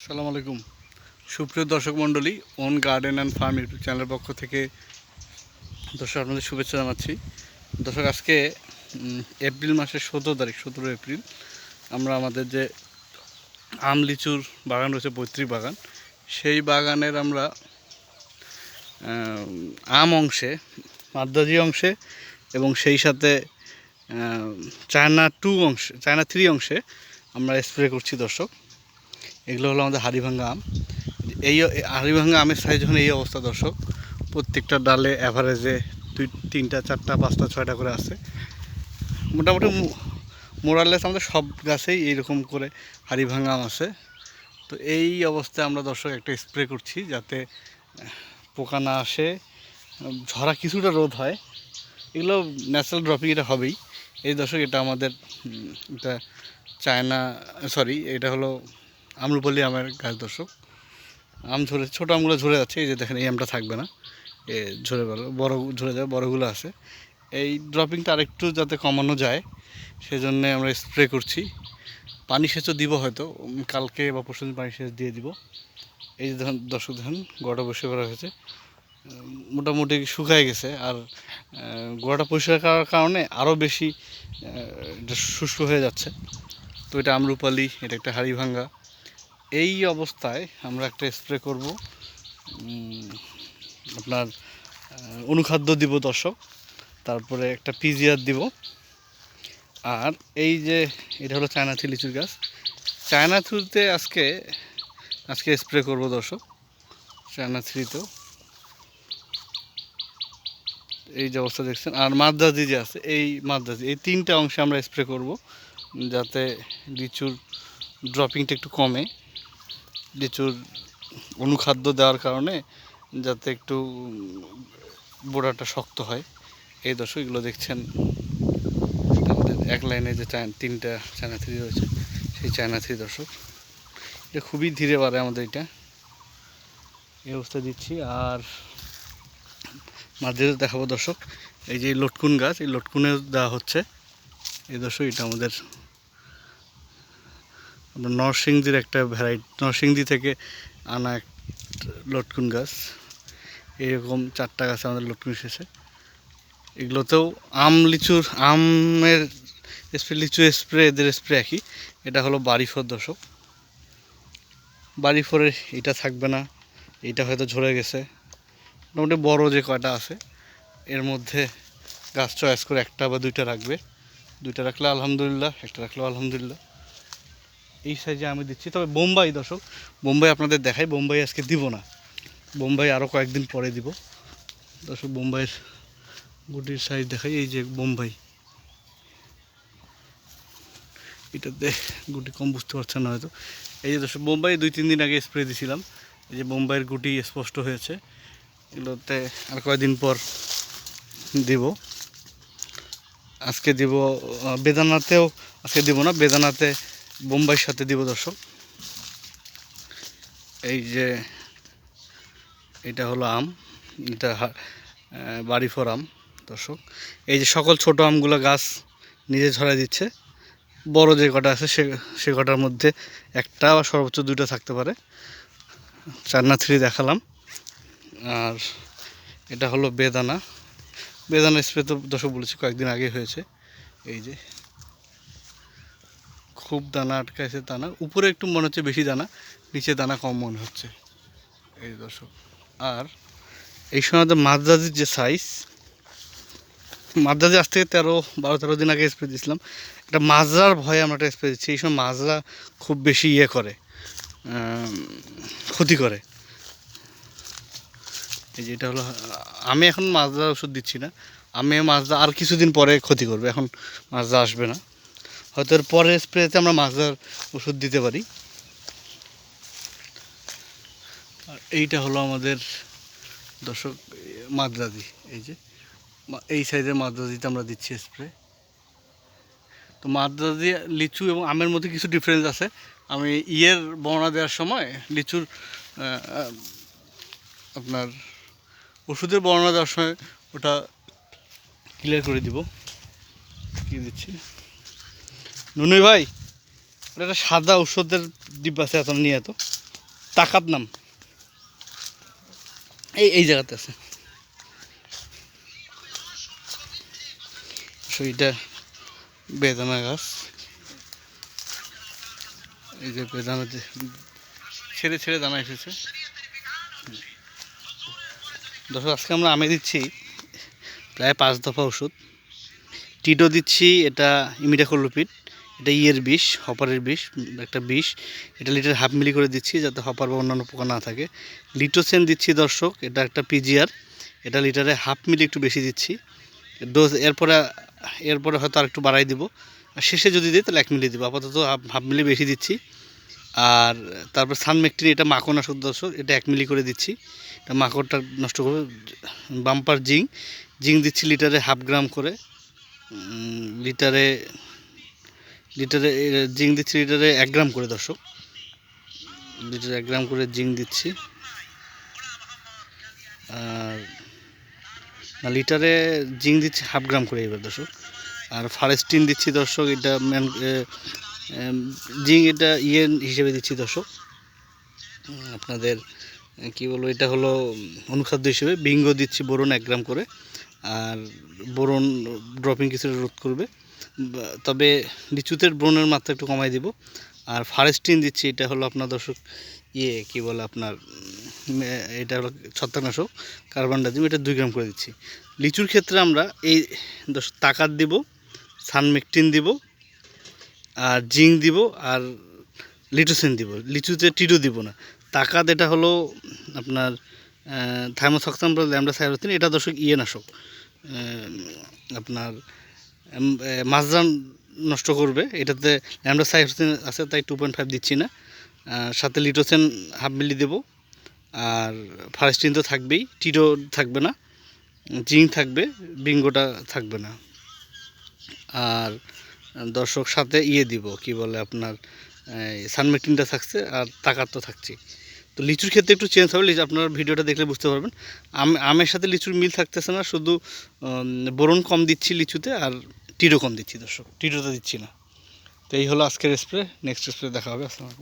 আসসালামু আলাইকুম। সুপ্রিয় দর্শক মণ্ডলী, own garden and farm YouTube চ্যানেলের পক্ষ থেকে দর্শক আপনাদের শুভেচ্ছা জানাচ্ছি। দর্শক, আজকে এপ্রিল মাসের সতেরো তারিখ, সতেরো এপ্রিল, আমরা আমাদের যে আম, লিচুর বাগান রয়েছে, পৈতৃক বাগান, সেই বাগানের আমরা আম অংশে, মাদ্রাজি অংশে এবং সেই সাথে চায়না টু অংশে, চায়না থ্রি অংশে আমরা স্প্রে করছি দর্শক। এগুলো হলো আমাদের হাড়িভাঙ্গা আম। এই হাড়িভাঙ্গা আমের সাইজ যখন এই অবস্থা দর্শক, প্রত্যেকটা ডালে অ্যাভারেজে দুই, তিনটা, চারটা, পাঁচটা, ছয়টা করে আছে। মোটামুটি মোরালেস আমাদের সব গাছেই এইরকম করে হাড়িভাঙ্গা আম আছে। তো এই অবস্থায় আমরা দর্শক একটা স্প্রে করছি যাতে পোকা না আসে, ঝরা কিছুটা রোদ হয়। এগুলো ন্যাচারাল ড্রপিং এটা হবেই। এই দর্শক এটা আমাদের এটা চায়না সরি এটা হলো আমরুপালি আমের গাছ দর্শক। আম ঝরে, ছোটো আমগুলো ঝরে যাচ্ছে, এই যে দেখেন এই আমটা থাকবে না। এ ঝরে গেল, বড় ঝরে যাবে বড়গুলো আছে। এই ড্রপিংটা আরেকটু যাতে কমানো যায়, সেজন্য আমরা স্প্রে করছি। পানি সেচও দিব হয়তো কালকে বা পরশু দিন পানি সেচ দিয়ে দিব। এই যে দেখেন, দর্শক দেখেন, গোড়াটা বসে করা হয়েছে। মোটামুটি শুকায় গেছে, আর গোড়াটা পরিষ্কার করার কারণে আরও বেশি শুষ্ক হয়ে যাচ্ছে। তো এটা আমরুপালি এটা একটা হাড়ি ভাঙ্গা। এই অবস্থায় আমরা একটা স্প্রে করব। আপনার অনুখাদ্য দিব দর্শক, তারপরে একটা পিজিআর দিব। আর এই যে, এটা হলো চায়না থ্রি লিচুর গাছ। চায়না থ্রিতে আজকে আজকে স্প্রে করব দর্শক চায়না থ্রিতেও এই যে অবস্থা দেখছেন, আর মাদ্রাজি যে আছে, এই মাদ্রাজি, এই তিনটা অংশে আমরা স্প্রে করব, যাতে লিচুর ড্রপিংটা একটু কমে। লিচুর অনুখাদ্য দেওয়ার কারণে যাতে একটু বোড়াটা শক্ত হয়। এই দর্শক এগুলো দেখছেন। আমাদের এক লাইনে যে তিনটা চায়না থ্রি রয়েছে, সেই চায়না থ্রি দর্শক। এটা খুবই ধীরে বাড়ে আমাদের এটা। এই অবস্থা দিচ্ছি। আর মাঝে দেখাবো দর্শক, এই যে লটকুন গাছ, এই লটকুনে দেওয়া হচ্ছে। এই দর্শক, এটা আমাদের আপনার নরসিংদীর একটা ভ্যারাইটি নরসিংদী থেকে আনা এক লটকুন গাছ। এরকম চারটা গাছ আমাদের লটকুন এসেছে। এগুলোতেও আম লিচুর, আমের স্প্রে লিচু স্প্রে এদের স্প্রে একই। এটা হলো বাড়ি ফোর দশক। বাড়ি ফোরের এটা থাকবে না, এটা হয়তো ঝরে গেছে। মোটামুটি বড় যে কয়টা আছে, এর মধ্যে গাছ চয়েস করে একটা বা দুইটা রাখবে। দুইটা রাখলে আলহামদুলিল্লাহ, একটা রাখলেও আলহামদুলিল্লাহ। এই সাইজে আমি দিচ্ছি। তবে বোম্বাই দর্শক, বোম্বাই আপনাদের দেখাই, বোম্বাই আজকে দিব না। বোম্বাই আরও কয়েকদিন পরে দিব। দর্শক, বোম্বাইয়ের গুটির সাইজ দেখাই, এই যে বোম্বাই। এটাতে গুটি কম বুঝতে পারছেন না হয়তো। এই যে দর্শক, বোম্বাই দুই, তিন দিন আগে স্প্রে দিছিলাম। এই যে বোম্বাইয়ের গুটি স্পষ্ট হয়েছে। এগুলোতে আর কয়েকদিন পর দিব। আজকে দিব বেদানাতেও, আজকে দিব না, বেদানাতে বোম্বাইয়ের সাথে দিব দর্শক। এই যে এটা হলো আম, এটা বাড়ি ফর আম দর্শক। এই যে সকল ছোট আমগুলো গাছ নিজে ঝরা দিচ্ছে। বড় যে কটা আছে সে সে কটার মধ্যে একটা বা সর্বোচ্চ দুটো থাকতে পারে। চার না থ্রি দেখালাম। আর এটা হলো বেদানা। বেদানা স্প্রে তো দর্শক বলেছি, কয়েকদিন আগে হয়েছে। এই যে খুব দানা আটকাইছে দানা। উপরে একটু মনে হচ্ছে বেশি দানা, নিচে দানা কম মনে হচ্ছে। এই দর্শক, আর এই সময় মাদ্রাজির যে সাইজ মাদ্রাজি আজ থেকে তেরো, বারো, তেরো দিন আগে স্প্রে দিয়েছিলাম। এটা মাজরার ভয়ে আমরা একটা স্প্রে দিচ্ছি। এই সময় মাজরা খুব বেশি ইয়ে করে ক্ষতি করে। এই যে এটা হলো, আমি এখন মাজরার ওষুধ দিচ্ছি না। আমি মাজরা আর কিছুদিন পরে ক্ষতি করবে। এখন মাজরা আসবে না। হয়তো এর পরের স্প্রেতে আমরা মাজরার ওষুধ দিতে পারি। আর এইটা হলো আমাদের দর্শক, মাদ্রাজি, এই যে এই সাইজের মাদ্রাজিতে আমরা দিচ্ছি স্প্রে। তো মাদ্রাজি, লিচু এবং আমের মধ্যে কিছু ডিফারেন্স আছে। আমি ইয়ের বর্ণনা দেওয়ার সময় লিচুর আপনার ওষুধের বর্ণনা দেওয়ার সময় ওটা ক্লিয়ার করে দিব। কি দিচ্ছি? নুনুই ভাই একটা সাদা ঔষধের ডিব্বা আছে এত নিয়ে এত। তাকাত নাম। এই এই জায়গাতে আছে। এটা বেদানা গাছ। এই যে বেদানা যে ছেড়ে ছেড়ে দানা এসেছে। দর্শক, আজকে আমরা আমে দিচ্ছি প্রায় পাঁচ দফা ওষুধ টিটো দিচ্ছি এটা ইমিডাকোলোপিড। এটা ইয়ের বিষ, হপারের বিষ, একটা বিষ। এটা লিটার হাফ মিলি করে দিচ্ছি যাতে হপার বা অন্যান্য পোকা না থাকে। লিটোসেন দিচ্ছি দর্শক, এটা একটা পিজিআর। এটা লিটারে হাফ মিলি একটু বেশি দিচ্ছি। ডোজ এরপরে এরপরে হয়তো আর একটু বাড়াই দিব। আর শেষে যদি দিই তাহলে এক মিলি দিব। আপাতত হাফ মিলি বেশি দিচ্ছি। আর তারপর সানমেকটিন, এটা মাকড়নাশক দর্শক, এটা এক মিলি করে দিচ্ছি। এটা মাকড়টা নষ্ট করবে। বাম্পার জিং জিং দিচ্ছি লিটারে হাফ গ্রাম করে। লিটারে লিটারে জিং দিচ্ছি লিটারে এক গ্রাম করে দর্শক। লিটারে এক গ্রাম করে জিং দিচ্ছি। আর না, লিটারে জিং দিচ্ছি হাফ গ্রাম করে এবার দর্শক। আর ফারেস্টিন দিচ্ছি দর্শক, এটা ম্যান জিং এটা ইয়ে হিসেবে দিচ্ছি দর্শক। আপনাদের কি বলব, এটা হলো অনুখাদ্য হিসেবে। বিঙ্গ দিচ্ছি বোরন এক গ্রাম করে। আর বোরন ড্রপিং কিছুটা রোধ করবে। তবে লিচুতে ব্রণের মাত্রা একটু কমাই দিব। আর ফারেস্টিন দিচ্ছি, এটা হলো আপনার দর্শক ইয়ে কি বলে আপনার এটা হলো ছত্রাকনাশক কার্বন ডাইজিম এটা দুই গ্রাম করে দিচ্ছি। লিচুর ক্ষেত্রে আমরা এই দর্শক তাকাত দিব সানমেকটিন দিব, আর জিং দিব, আর লিটোসেন দিব। লিচুতে টিডো দিব না। তাকাত এটা হলো আপনার থাইমোথক্সাম ল্যামডা সাইরোথিন এটা দর্শক ইয়ে নাশক আপনার এ, নষ্ট করবে। এটাতে ল্যামডা সাইরোথিন আছে তাই টু পয়েন্ট ফাইভ দিচ্ছি না। সাথে লিটোসেন হাফ মিলি দেবো। আর ফারেস্টিন তো থাকবেই টিডো থাকবে না জিং থাকবে বিঙ্গোটা থাকবে না। আর দর্শক সাথে ইয়ে দিব কি বলে আপনার সানমেটিনটা থাকছে আর তাকার তো থাকছে তো লিচুর ক্ষেত্রে একটু চেঞ্জ হবে আপনারা ভিডিওটা দেখলে বুঝতে পারবেন। আম আমের সাথে লিচুর মিল থাকতেছে না শুধু বোরন কম দিচ্ছি লিচুতে আর টিডো কম দিচ্ছি দর্শক টিরোটা দিচ্ছি না। তো এই হলো আজকের স্প্রে নেক্সট স্প্রে দেখা হবে। আসসালামু